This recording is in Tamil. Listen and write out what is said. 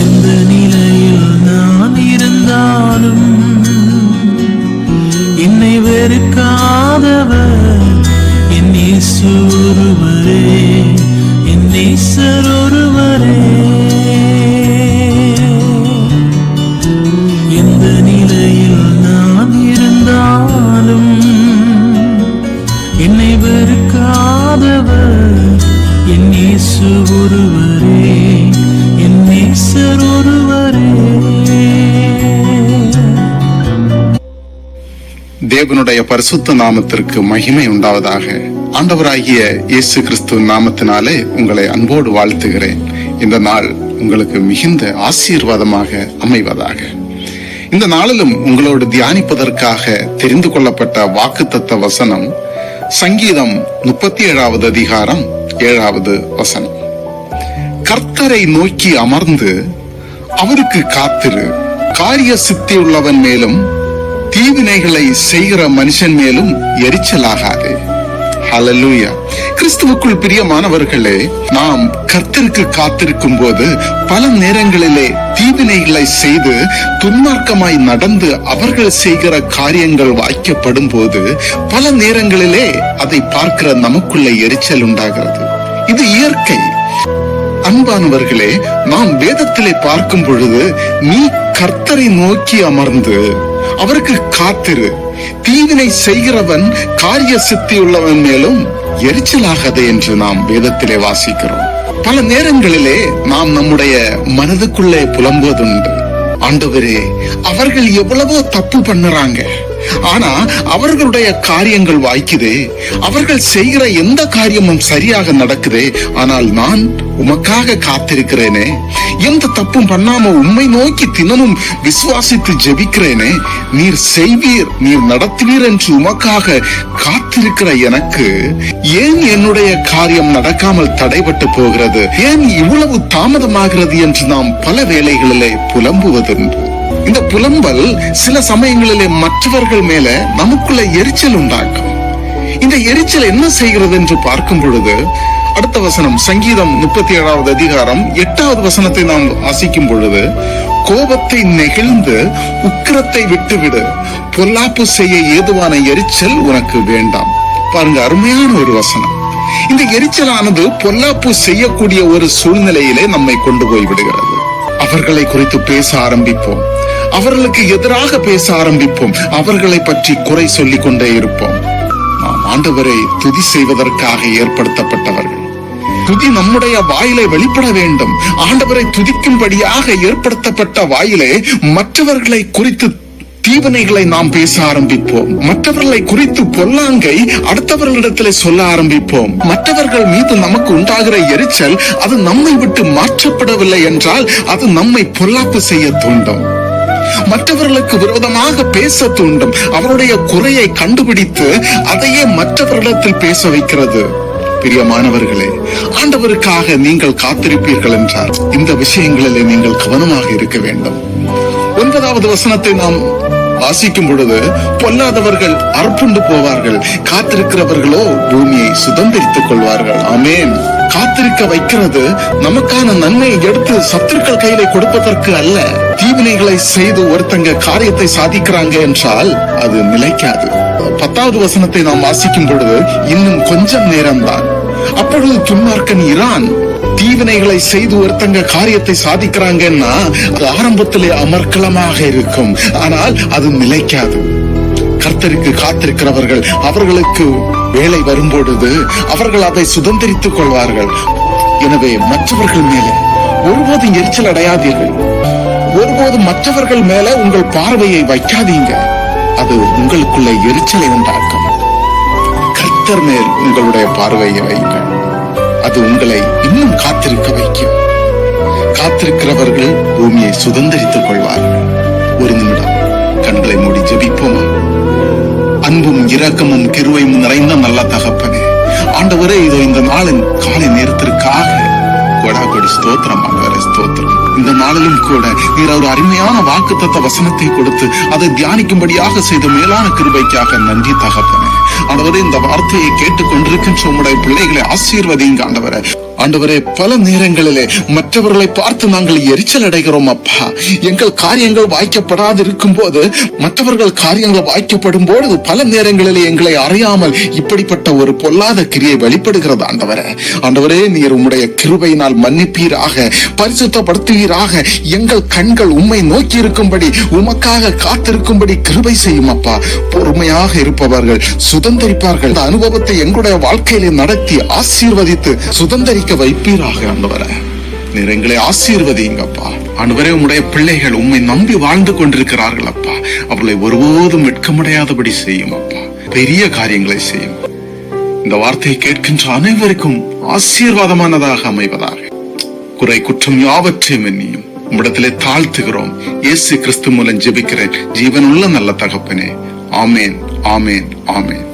எந்த நிலையில் நான் இருந்தாலும் என்னை வெறுக்க தேவனுடைய பரிசுத்த நாமத்திற்கு மகிமை உண்டாவதாக. ஆண்டவராகிய இயேசு கிறிஸ்து நாமத்தினாலே உங்களை அன்போடு வாழ்த்துகிறேன். இந்த நாள் உங்களுக்கு மிகுந்த ஆசீர்வாதமாக அமைவதாக. இந்த நாளிலும் உங்களோடு தியானிப்பதற்காக தெரிந்து கொள்ளப்பட்ட வாக்குத்தத்த வசனம் சங்கீதம் முப்பத்தி ஏழாவது அதிகாரம் ஏழாவது வசனம். கர்த்தரை நோக்கி அமர்ந்து அவருக்கு காத்திரு. காரிய சித்தியுள்ளவன் மேலும் தீவினைகளை செய்கிற மனுஷன் மேலும் எரிச்சலாகாது. ஹலலூயா கிறிஸ்துவுக்குள் பிரியமானவர்களே நாம் கர்த்தருக்கு காத்திருக்கும் போது பல நேரங்களிலே தீவினைகளை செய்து துன்மார்க்கமாய் நடந்து அவர்கள் செய்கிற காரியங்கள் வாய்க்கப்படும் போது பல நேரங்களிலே அதை பார்க்கிற நமக்குள்ள எரிச்சல் உண்டாகிறது. இது இயற்கை. அன்பானவர்களே நாம் வேதத்திலே பார்க்கும் பொழுது நீ கர்த்தரை நோக்கி அமர்ந்து அவருக்கு காத்திரு. தீவினை செய்கிறவன் காரிய சித்தி உள்ளவன் மேலும் எரிச்சலாகாது என்று நாம் வேதத்திலே வாசிக்கிறோம். பல நேரங்களிலே நாம் நம்முடைய மனதுக்குள்ளே புலம்புவதுண்டு. ஆண்டவரே அவர்கள் எவ்வளவோ தப்பு பண்ணுறாங்க. ஆனா அவர்களுடைய காரியங்கள் வாய்க்குதே. அவர்கள் செய்கிற எந்த காரியமும் சரியாக நடக்குதே. ஆனால் நான் உமக்காக காத்திருக்கிறேனே. எந்த தப்பும் பண்ணாம உண்மை நோக்கி தினமும் விசுவாசித்து ஜெபிக்கிறேனே. நீர் செய்வீர் நீர் நடத்துவீர் என்று உமக்காக காத்திருக்கிற எனக்கு ஏன் என்னுடைய காரியம் நடக்காமல் தடைபட்டு போகிறது? ஏன் இவ்வளவு தாமதமாகிறது என்று நாம் பல வேளைகளிலே புலம்புவதுண்டு இந்த புலம்பல் சில சமயங்களிலே மற்றவர்கள் மேல நமக்குள்ள எரிச்சல் உண்டாக்கும். இந்த எரிச்சல் என்ன செய்கிறது என்று பார்க்கும் பொழுது அடுத்த வசனம் சங்கீதம் முப்பத்தி ஏழாவது அதிகாரம் எட்டாவது வசனத்தை நாம் வாசிக்கும் பொழுது கோபத்தை நெகிழ்ந்து உக்கிரத்தை விட்டுவிடு. பொல்லாப்பு செய்ய ஏதுவான எரிச்சல் உனக்கு வேண்டாம். பாருங்க அருமையான ஒரு வசனம். இந்த எரிச்சலானது பொல்லாப்பு செய்யக்கூடிய ஒரு சூழ்நிலையிலே நம்மை கொண்டு போய் விடுகிறது. அவர்களை குறித்து பேச ஆரம்பிப்போம். அவர்களுக்கு எதிராக பேச ஆரம்பிப்போம். அவர்களை பற்றி குறை சொல்லிக் கொண்டே இருப்போம். நாம் ஆண்டவரை துதி செய்வதற்காக ஏற்படுத்தப்பட்டவர்கள். துதி நம்முடைய வாயிலை வெளிப்பட வேண்டும். ஆண்டவரை துதிக்கும்படியாக ஏற்படுத்தப்பட்ட வாயிலே மற்றவர்களை குறித்து தீவனைகளை நாம் பேச ஆரம்பிப்போம். மற்றவர்களை குறித்து பொல்லாங்கை அடுத்தவர்களிடத்தில் சொல்ல ஆரம்பிப்போம். மற்றவர்கள் மீது நமக்கு உண்டாகிற எரிச்சல் அது நம்மை விட்டு மாற்றப்படவில்லை என்றால் அது நம்மை பொல்லாப்பு செய்ய தூண்டும். மற்றவர்களுக்கு விரோதமாக பேச தூண்டும். அவருடைய குறையை கண்டுபிடித்து அதையே மற்றவர்களிடத்தில் பேச வைக்கிறது. பிரியமானவர்களே ஆண்டவருக்காக நீங்கள் காத்திருப்பீர்கள் என்றால் இந்த விஷயங்களிலே நீங்கள் கவனமாக இருக்க வேண்டும். ஒன்பதாவது வசனத்தை நாம் வாசிக்கும் பொழுது பொல்லாதவர்கள் அர்ப்புண்டு போவார்கள் காத்திருக்கிறவர்களோ பூமியை சுதந்திரித்துக் கொள்வார்கள். ஆமேன். காத்திருக்க வைக்கிறது நமக்கான நன்மையை எடுத்து சத்துருக்கள் கையில கொடுப்பதற்கு அல்ல. தீவினைகளை செய்து ஒருத்தங்க காரியத்தை சாதிக்கிறாங்க என்றால் அது நிலைக்காது. பத்தாவது வசனத்தை நாம் வாசிக்கும் பொழுது இன்னும் கொஞ்சம் நேரம்தான். அப்பொழுது துன்மார்க்கன் இரான் தீவினைகளை செய்து ஒருத்தங்க காரியத்தை சாதிக்கிறாங்கன்னா அது ஆரம்பத்திலே அமர்க்கலமாக இருக்கும். ஆனால் அது நிலைக்காது. கர்த்தருக்கு காத்திருக்கிறவர்கள் அவர்களுக்கு வேலை வரும்பொழுது அவர்கள் அதை சுதந்திரித்துக் கொள்வார்கள். எனவே மற்றவர்கள் மேலே ஒருபோதும் எரிச்சல் அடையாதீர்கள். ஒருபோதும் மற்றவர்கள் மேல உங்கள் பார்வையை வைக்காதீங்க. அது உங்களுக்குள்ள எரிச்சலை உண்டாக்கும். கர்த்தர் மேல் உங்களுடைய பார்வையை வையுங்கள் அது உங்களை இன்னும் காத்திருக்க வைக்கும். காத்திருக்கிறவர்கள் பூமியை சுதந்திரித்துக் கொள்வார்கள். ஒரு நிமிடம் கண்களை மூடி ஜெபிப்போமா? இரக்கமும் கிருவையும் நிறைந்த நல்ல தகப்பனே. ஆண்டவரே இதோ இந்த நாளின் காலை நேரத்திற்காக கொடா கொடி ஸ்தோத்திரம் ஆண்டவரே ஸ்தோத்திரம். இந்த நாளிலும் கூட நீர் ஒரு அருமையான வாக்குத்தத்த வசனத்தை கொடுத்து அதை தியானிக்கும்படியாக செய்த மேலான கிருபைக்காக நன்றி தகப்பனே. ஆண்டவரே இந்த வார்த்தையை கேட்டுக் கொண்டிருக்கின்ற உங்களுடைய பிள்ளைகளை ஆசீர்வதிங்க ஆண்டவரை. ஆண்டவரே பல நேரங்களிலே மற்றவர்களை பார்த்து நாங்கள் எரிச்சல் அடைகிறோம் அப்பா. எங்கள் காரியங்கள் வாய்க்கப்படாது இருக்கும் போது மற்றவர்கள் காரியங்கள் வாய்க்கப்படும் போது பல நேரங்களிலே எங்களை அறியாமல் இப்படிப்பட்ட ஒரு பொல்லாத கிரியை வெளிப்படுகிறது ஆண்டவரே. ஆண்டவரே நீர் உம்முடைய கிருபையினால் மன்னிப்பீராக பரிசுத்தப்படுத்துவீராக எங்கள் கண்கள் உம்மை நோக்கி இருக்கும்படி உமக்காக காத்திருக்கும்படி கிருபை செய்யும் அப்பா. பொறுமையாக இருப்பவர்கள் சுதந்தரிப்பார்கள். இந்த அனுபவத்தை எங்களுடைய வாழ்க்கையிலே நடத்தி ஆசீர்வதித்து சுதந்திரிக்க வைப்பீராக ஆண்டவரே நீர் எங்களை ஆசீர்வதிங்கப்பா ஆண்டவரே உம்முடைய பிள்ளைகள் உம்மை நம்பி வாழ்ந்து கொண்டிருக்கிறார்கள் அப்பா. அவர்களை ஒருபோதும் வெட்கமடையாதபடி செய்யும் அப்பா. பெரிய காரியங்களை செய்யும். இந்த வார்த்தையை கேட்கின்ற அனைவருக்கும் ஆசீர்வாதமானதாக அமைவதாக. குறை குற்றம் யாவற்றையும் எண்ணியும் உம்மிடத்திலே தாழ்த்துகிறோம். இயேசு கிறிஸ்து மூலம் ஜெபிக்கிறேன். ஜீவனுள்ள நல்ல தகப்பனே. ஆமேன் ஆமேன் ஆமேன்.